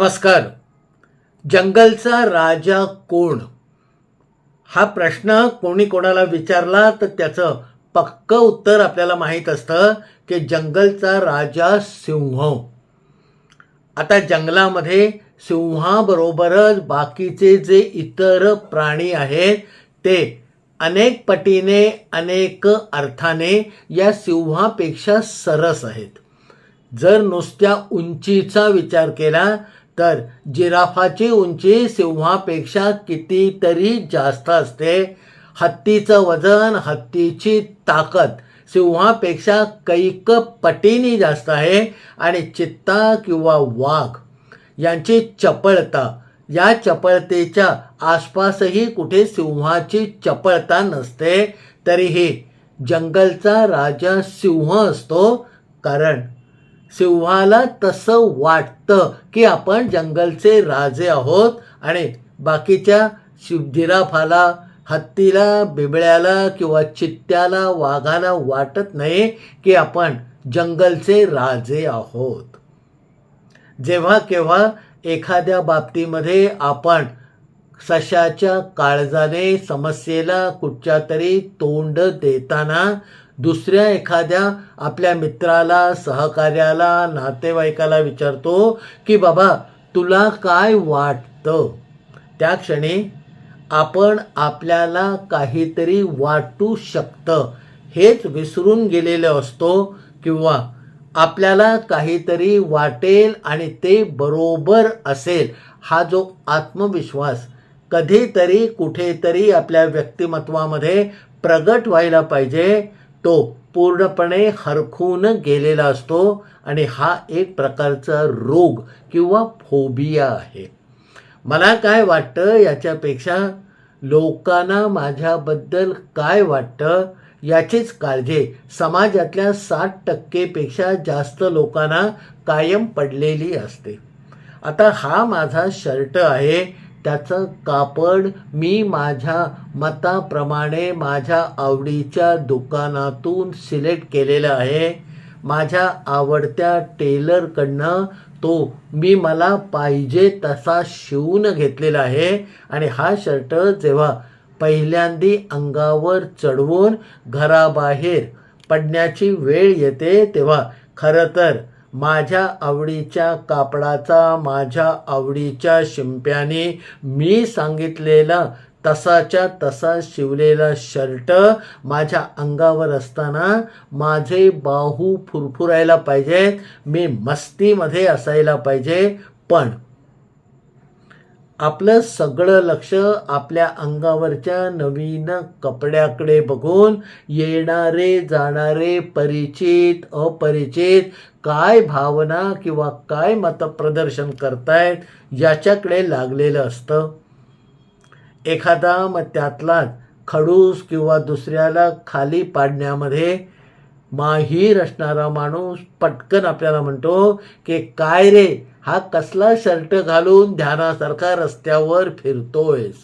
नमस्कार. जंगलचा राजा कोण? हा प्रश्न कोणी कोणाला विचारला तर त्याचं पक्क उत्तर आपल्याला माहीत असतं की जंगलचा राजा सिंह. आता जंगलामध्ये सिंहाबरोबरच बाकीचे जे इतर प्राणी आहेत ते अनेक पटीने अनेक अर्थाने या सिंहापेक्षा सरस आहेत. जर नुसत्या उंचीचा विचार केला तर जिराफाची उंची सिंहापेक्षा कितीतरी जास्त असते. हत्तीचं वजन हत्तीची ताकद सिंहापेक्षा कैक पटीने जास्त आहे आणि चित्ता किंवा वाघ यांची चपळता. या चपळतेच्या आसपासही कुठे सिंहाची चपळता नसते तरीही जंगलचा राजा सिंह असतो कारण सिंहाला तसं वाटतं की आपण जंगलचे राजे आहोत आणि बाकीच्या शिवजिराफाला हत्तीला बिबळ्याला किंवा चित्त्याला वाघाला वाटत नाही की आपण जंगलचे राजे आहोत. जेव्हा केव्हा एखाद्या बाबतीमध्ये आपण सशाच्या काळजाने समस्येला कुठच्या तरी तोंड देताना दुसऱ्या एखाद्या आपल्या मित्राला सहकार्याला नातेवाईकाला विचारतो की बाबा तुला काय वाटतं? त्या क्षणी आपण आपल्याला काहीतरी वाटू शकतं. हेच विसरून गेलेलो असतो किंवा आपल्याला काहीतरी वाटेल आणि ते बरोबर असेल हा जो आत्मविश्वास कधीतरी कुठेतरी आपल्या व्यक्तिमत्वामध्ये प्रगट व्हायला पाहिजे. तो पूर्णपणे हरखून गेलेला असतो आणि हा एक प्रकारचा रोग किंवा फोबिया आहे. मला काय वाटतं याच्यापेक्षा लोकांना माझ्याबद्दल काय वाटतं याचीच काळजी. समाजातल्या साठ टक्केपेक्षा जास्त लोकांना कायम पडलेली असते. आता हा माझा शर्ट आहे. त्याचं कापड मी माझ्या मताप्रमाणे माझ्या आवडीच्या दुकानातून सिलेक्ट केलेलं आहे. माझ्या आवडत्या टेलरकडनं तो मी मला पाहिजे तसा शिवून घेतलेला आहे. आणि हा शर्ट जेव्हा पहिल्यांदी अंगावर चढवून घराबाहेर पडण्याची वेळ येते तेव्हा खरं तर माझ्या आवडीच्या कापडाचा माझ्या आवडीच्या शिंप्याने मी सांगितलेला तसाच्या तसा शिवलेला शर्ट माझ्या अंगावर असताना माझे बाहू फुरफुरायला पाहिजेत. मी मस्तीमध्ये असायला पाहिजे. पण आपलं सगळं लक्ष आपल्या अंगावरच्या नवीन कपड्याकडे बघून येणारे जाणारे परिचित अपरिचित काय भावना किंवा काय मतप्रदर्शन करतायत याच्याकडे लागलेलं असतं. एखादा मग त्यातलाच खडूस किंवा दुसऱ्याला खाली पाडण्यामध्ये माहीर असणारा माणूस पटकन आपल्याला म्हणतो की काय रे हा कसला शर्ट घालून ध्यानासारखा रस्त्यावर फिरतोयस?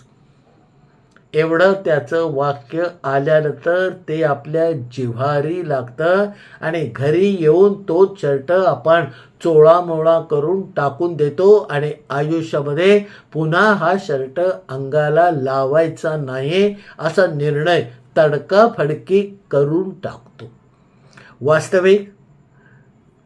एवढं त्याचं वाक्य आल्यानंतर ते आपल्या जिव्हारी लागतं आणि घरी येऊन तोच शर्ट आपण चोळामोळा करून टाकून देतो आणि आयुष्यामध्ये पुन्हा हा शर्ट अंगाला लावायचा नाही असा निर्णय तडकाफडकी करून टाकतो. वास्तविक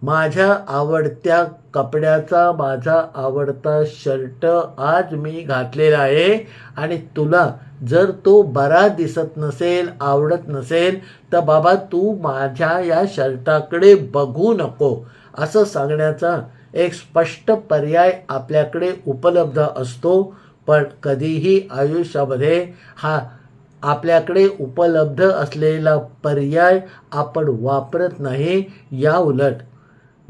माझ्या आवडत्या कपड्याचा माझा आवडता शर्ट आज मी घातलेला आहे. आणि तुला जर तो बरा दिसत नसेल आवडत नसेल तर बाबा तू माझ्या या शर्टाकडे बघू नको. असं सांगण्याचा एक स्पष्ट पर्याय आपल्याकडे उपलब्ध असतो. पण कधीही आयुष्यामध्ये हा आपल्याकडे उपलब्ध असलेला पर्याय आपण वापरत नाही. या उलट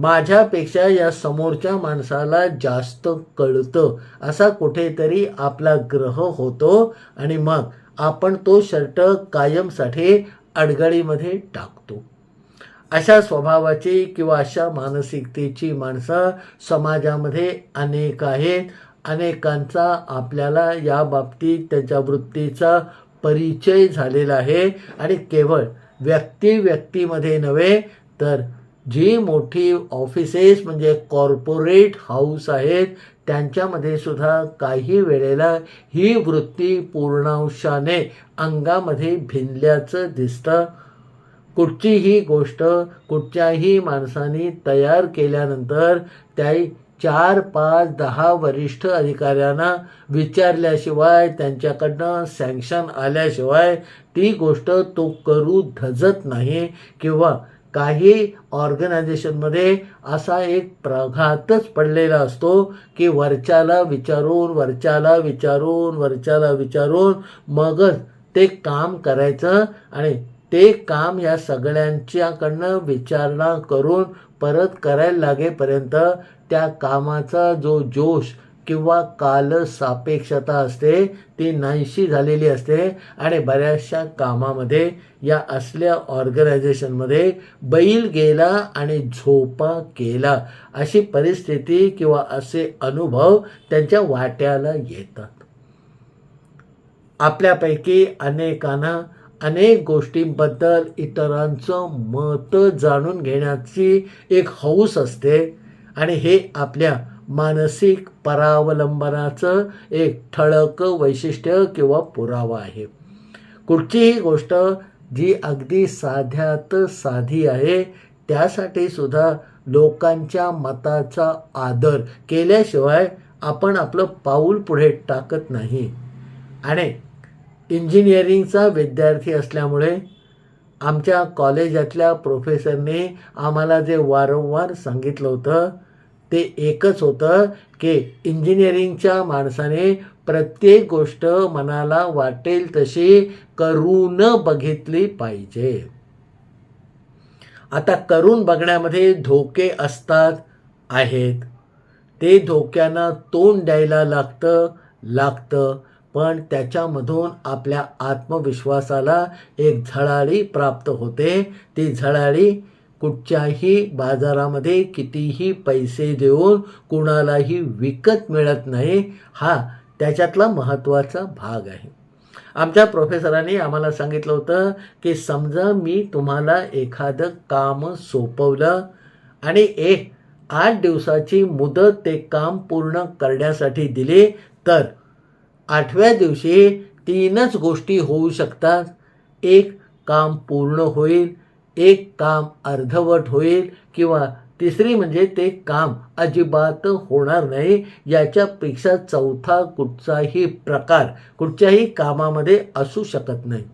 माझ्यापेक्षा या समोरच्या माणसाला जास्त कळतं. असा कुठेतरी आपला ग्रह होतो आणि मग आपण तो शर्ट कायमसाठी अडगळीमध्ये टाकतो. अशा स्वभावाची किंवा अशा मानसिकतेची माणसं समाजामध्ये अनेक आहेत. अनेकांचा आपल्याला या बाबतीत त्यांच्या वृत्तीचा परिचय झालेला आहे. आणि केवळ व्यक्ती व्यक्तीमध्ये नव्हे तर जी मोठी ऑफिसेस म्हणजे कॉर्पोरेट हाऊस आहेत त्यांच्यामध्ये सुद्धा काही वेळेला ही वृत्ती पूर्णांशाने अंगामध्ये भिनल्याचं दिसतं. कुठचीही गोष्ट कुठच्याही माणसाने तयार केल्यानंतर त्या चार पाच दहा वरिष्ठ अधिकाऱ्यांना विचारल्याशिवाय त्यांच्याकडनं सँक्शन आल्याशिवाय ती गोष्ट तो करू धजत नाही किंवा काही ऑर्गनायझेशनमध्ये असा एक प्रघातच पडलेला असतो की वरच्याला विचारून वरच्याला विचारून वरच्याला विचारून मगच ते काम करायचं आणि ते काम या सगळ्यांच्याकडनं विचारणा करून परत करायला लागेपर्यंत त्या कामाचा जो जोश किंवा काल सापेक्षता असते ती नाहीशी झालेली असते आणि बऱ्याचशा कामामध्ये या असल्या ऑर्गनायझेशनमध्ये बैल गेला आणि झोपा केला. अशी परिस्थिती किंवा असे अनुभव त्यांच्या वाट्याला येतात. आपल्यापैकी अनेकांना अनेक गोष्टींबद्दल इतरांचं मत जाणून घेण्याची एक हौस असते आणि हे आपल्या मानसिक परावलंबनाचं एक ठळक वैशिष्ट्य किंवा पुरावा आहे. कुठचीही गोष्ट जी अगदी साध्यात साधी आहे त्यासाठी सुद्धा लोकांच्या मताचा आदर केल्याशिवाय आपण आपलं पाऊल पुढे टाकत नाही. आणि इंजिनिअरिंगचा विद्यार्थी असल्यामुळे आमच्या कॉलेजातल्या प्रोफेसरने आम्हाला जे वारंवार सांगितलं होतं ते एकच होतं की इंजिनिअरिंगच्या माणसाने प्रत्येक गोष्ट मनाला वाटेल तशी करून बघितली पाहिजे. आता करून बघण्यामध्ये धोके असतात आहेत. ते धोक्यांना तोंड द्यायला लागतं लागतं पण त्याच्यामधून आपल्या आत्मविश्वासाला एक झळाळी प्राप्त होते. ती झळाळी कुठच्याही बाजारामध्ये कितीही पैसे देऊन कुणालाही विकत मिळत नाही हा त्याच्यातला महत्त्वाचा भाग आहे. आमच्या प्रोफेसरांनी आम्हाला सांगितलं होतं की समजा मी तुम्हाला एखादं काम सोपवलं आणि एक आठ दिवसाची मुदत ते काम पूर्ण करण्यासाठी दिली तर आठव्या दिवशी तीनच गोष्टी होऊ शकतात. एक काम पूर्ण होईल एक काम अर्धवट होईल किंवा तिसरी म्हणजे ते काम अजिबात होणार नाही याच्यापेक्षा चौथा कुठचाही प्रकार कुठच्याही कामामध्ये असू शकत नाही.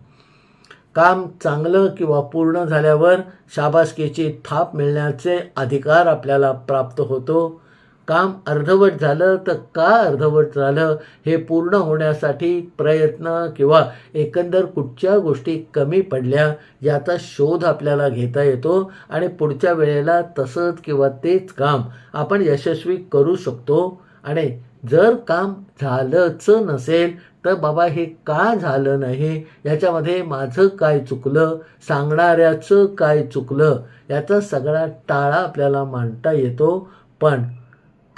काम चांगलं किंवा पूर्ण झाल्यावर शाबासकीची थाप मिळण्याचे अधिकार आपल्याला प्राप्त होतो. काम अर्धवट झालं तर का अर्धवट झालं हे पूर्ण होण्यासाठी प्रयत्न किंवा एकंदर कुठच्या गोष्टी कमी पडल्या याचा शोध आपल्याला घेता येतो आणि पुढच्या वेळेला तसंच किंवा तेच काम आपण यशस्वी करू शकतो. आणि जर काम झालंच नसेल तर बाबा हे का झालं नाही? याच्यामध्ये माझं काय चुकलं? सांगणाऱ्याचं काय चुकलं? याचा सगळा टाळा आपल्याला मांडता येतो. पण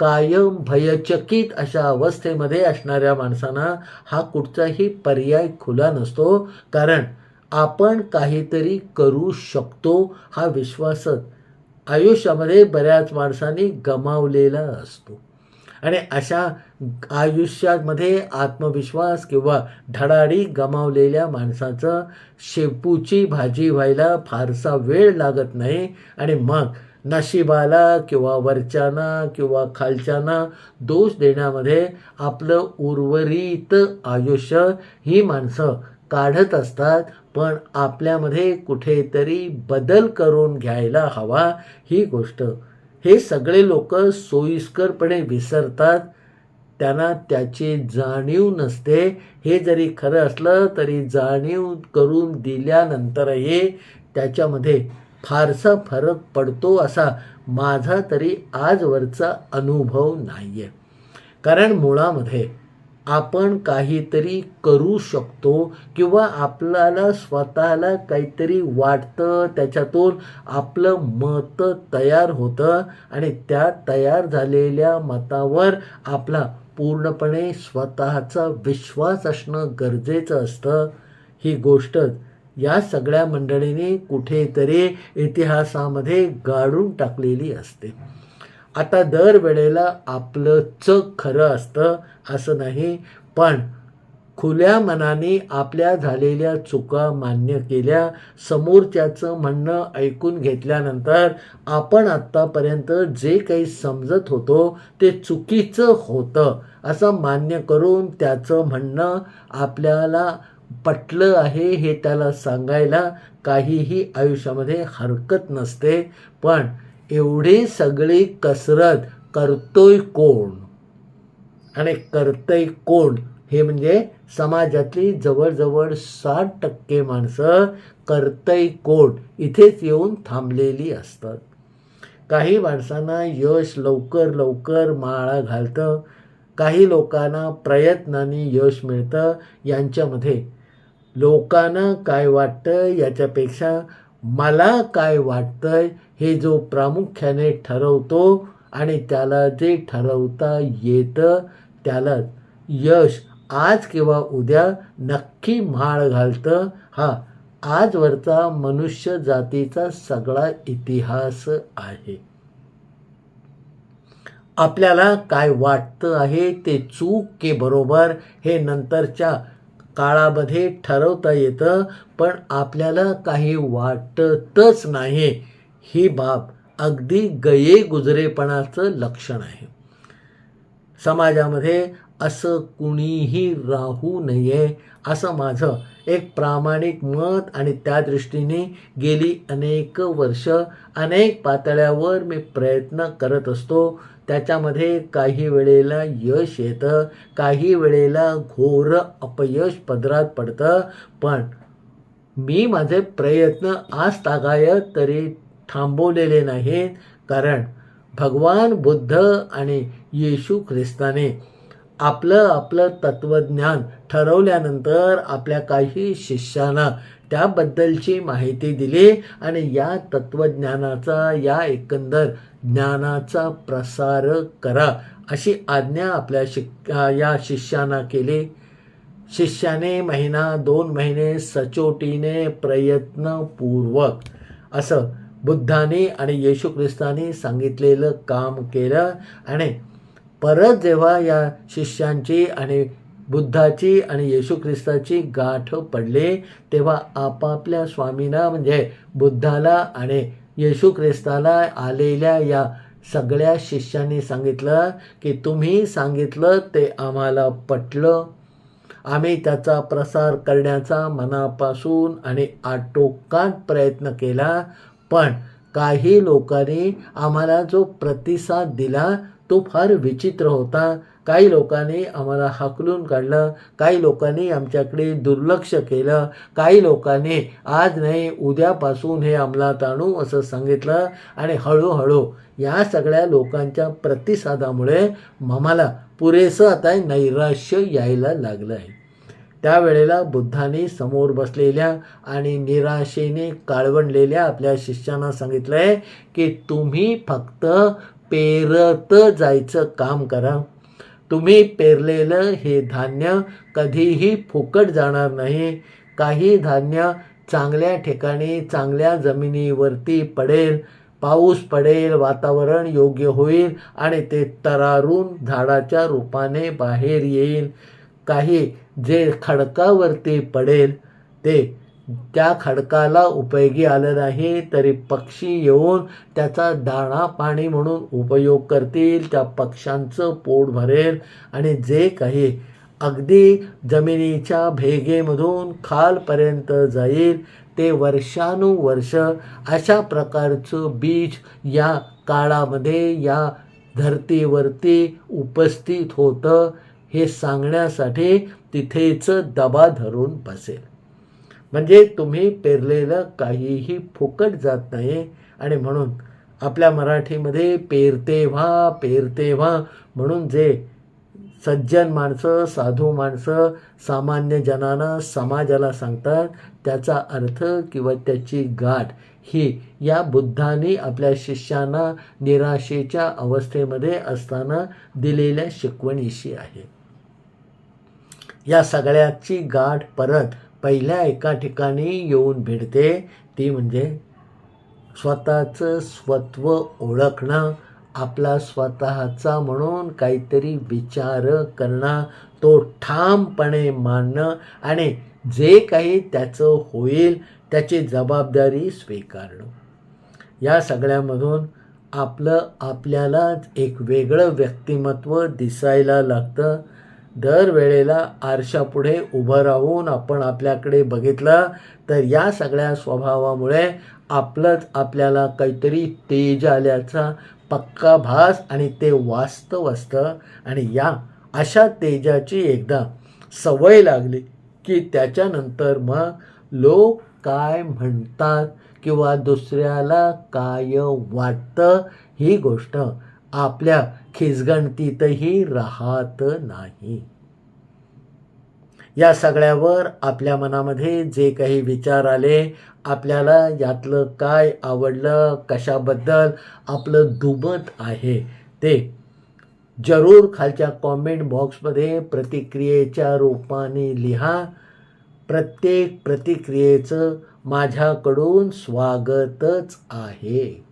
कायम भयचकित अशा अवस्थेमध्ये असणाऱ्या माणसांना हा कुठचाही पर्याय खुला नसतो. कारण आपण काहीतरी करू शकतो हा विश्वासच आयुष्यामध्ये बऱ्याच माणसांनी गमावलेला असतो. आणि अशा आयुष्यामध्ये आत्मविश्वास किंवा धडाडी गमावलेल्या माणसाचं शेपूची भाजी व्हायला फारसा वेळ लागत नाही. आणि मग नशिबाला किंवा वरच्याना किंवा खालच्याना दोष देण्यामध्ये आपलं उर्वरित आयुष्य ही माणसं काढत असतात पण आपल्यामध्ये कुठेतरी बदल करून घ्यायला हवा ही गोष्ट. हे सगळे लोक सोयीस्करपणे विसरतात. त्यांना त्याची जाणीव नसते. हे जरी खरं असलं तरी जाणीव करून दिल्यानंतरही त्याच्यामध्ये फारसा फरक पडतो असा माझा तरी आजवरचा अनुभव नाही आहे कारण मुळामध्ये आपण काहीतरी करू शकतो किंवा आपल्याला स्वतःला काहीतरी वाटतं त्याच्यातून आपलं मत तयार होतं आणि त्या तयार झालेल्या मतावर आपला पूर्णपणे स्वतःचा विश्वास असणं गरजेचं असतं. ही गोष्ट या सगळ्या मंडळीने कुठेतरी इतिहासामध्ये गाडून टाकलेली असते. आता दरवेळेला आपलं चक खरं असतं असं नाही पण खुल्या मनाने आपल्या झालेल्या चुका मान्य केल्या समोरच्याचं म्हणणं ऐकून घेतल्यानंतर आपण आत्तापर्यंत जे काही समजत होतो ते चुकीचं होतं असं मान्य करून त्याचं म्हणणं आपल्याला पटलं आहे हे त्याला सांगायला काहीही आयुष्यामध्ये हरकत नसते पण एवढी सगळी कसरत करतोय कोण? आणि करतंय कोण? हे म्हणजे समाजातली जवळजवळ साठ टक्के माणसं करतंय कोण? इथेच येऊन थांबलेली असतात. काही माणसांना यश लवकर लवकर माळा घालतं काही लोकांना प्रयत्नाने यश मिळतं यांच्यामध्ये लोकांना काय वाटतं याच्यापेक्षा मला काय वाटतंय हे जो प्रामुख्याने ठरवतो आणि त्याला जे ठरवता येतं त्याला यश आज किंवा उद्या नक्की म्हाळ घालतं. हा आजवरचा मनुष्य जातीचा सगळा इतिहास आहे. आपल्याला काय वाटतं आहे ते चूक के बरोबर हे नंतरच्या काळामध्ये ठरवता येतं पण आपल्याला काही वाटतच नाही. ही बाब अगदी गये गुजरेपणाचं लक्षण आहे. समाजामध्ये असं कुणीही राहू नये असं माझं एक प्रामाणिक मत आणि त्या दृष्टीने गेली अनेक वर्ष अनेक पातळ्यावर मी प्रयत्न करत असतो. त्याच्यामध्ये काही वेळेला यश येतं काही वेळेला घोर अपयश पदरात पडतं. पण मी माझे प्रयत्न आज तागायत तरी थांबवलेले नाहीत कारण भगवान बुद्ध आणि येशू ख्रिस्ताने आपलं आपलं तत्त्वज्ञान ठरवल्यानंतर आपल्या काही शिष्यांना त्याबद्दलची माहिती दिली आणि या तत्त्वज्ञानाचा या एकंदर ज्ञानाचा प्रसार करा अशी आज्ञा आपल्या शिक या शिष्यांना केली. शिष्याने महिना दोन महिने सचोटीने प्रयत्नपूर्वक असं बुद्धाने आणि येशू ख्रिस्ताने सांगितलेलं काम केलं आणि परत जेव्हा या शिष्यांची आणि बुद्धाची आणि येशू ख्रिस्ताची गाठ पडली तेव्हा आपापल्या स्वामींना म्हणजे बुद्धाला आणि येशू ख्रिस्ताला आलेल्या या सगळ्या शिष्यांनी सांगितलं की तुम्ही सांगितलं ते आम्हाला पटलं. आम्ही त्याचा प्रसार करण्याचा मनापासून आणि आटोकाट प्रयत्न केला पण काही लोकांनी आम्हाला जो प्रतिसाद दिला तो फार विचित्र होता. काही लोकांनी आम्हाला हाकलून काढलं काही लोकांनी आमच्याकडे दुर्लक्ष केलं काही लोकांनी आज नाही उद्यापासून हे अंमलात आणू असं सांगितलं आणि हळूहळू या सगळ्या लोकांच्या प्रतिसादामुळे आम्हाला पुरेसं आता नैराश्य यायला लागलं आहे त्यावेळेला बुद्धाने समोर बसलेल्या आणि निराशेने काळवणलेल्या आपल्या शिष्यांना सांगितलं आहे की तुम्ही फक्त पेरत जायचं काम करा. तुम्ही पेरलेलं हे धान्य कधीही फुकट जाणार नाही. काही धान्य चांगल्या ठिकाणी चांगल्या जमिनीवरती पडेल पाऊस पडेल वातावरण योग्य होईल आणि ते तरारून झाडाच्या रूपाने बाहेर येईल. काही जे खडकावरती पडेल ते त्या खडकाला उपयोगी आलं नाही तरी पक्षी येऊन त्याचा दाणा पाणी म्हणून उपयोग करतील त्या पक्ष्यांचं पोट भरेल आणि जे काही अगदी जमिनीच्या भेगेमधून खालपर्यंत जाईल ते वर्षानुवर्ष अशा प्रकारचं बीज या काळामध्ये या धरतीवरती उपस्थित होतं हे सांगण्यासाठी तिथेच दबा धरून बसेल. म्हणजे तुम्ही पेरलेलं काहीही फुकट जात नाही आणि म्हणून आपल्या मराठीमध्ये पेरते व्हा पेरते व्हा म्हणून जे सज्जन माणसं साधू माणसं सामान्य जनानं समाजाला सांगतात त्याचा अर्थ किंवा त्याची गाठ ही या बुद्धांनी आपल्या शिष्यांना निराशेच्या अवस्थेमध्ये असताना दिलेल्या शिकवणीशी आहे. या सगळ्याची गाठ परत पहिल्या एका ठिकाणी येऊन भिडते. ती म्हणजे स्वतःचं स्वत्व ओळखणं आपला स्वतःचा म्हणून काहीतरी विचार करणं तो ठामपणे मानणं आणि जे काही त्याचं होईल त्याची जबाबदारी स्वीकारणं. या सगळ्यामधून आपलं आपल्यालाच एक वेगळं व्यक्तिमत्व दिसायला लागतं. दरवेळेला आरशापुढे उभं राहून आपण आपल्याकडे बघितलं तर या सगळ्या स्वभावामुळे आपलंच आपल्याला काहीतरी तेज आल्याचा पक्का भास आणि ते वास्तव असतं. आणि या अशा तेजाची एकदा सवय लागली की त्याच्यानंतर मग लोक काय म्हणतात किंवा दुसऱ्याला काय वाटतं ही गोष्ट आपल्या खिचगणतीतही राहत नाही. या सगळ्यावर आपल्या मनामध्ये जे काही विचार आले आपल्याला यातलं काय आवडलं कशाबद्दल आपलं दुमत आहे ते जरूर खालच्या कॉमेंट बॉक्समध्ये प्रतिक्रियेच्या रूपाने लिहा. प्रत्येक प्रतिक्रियेचं माझ्याकडून स्वागतच आहे.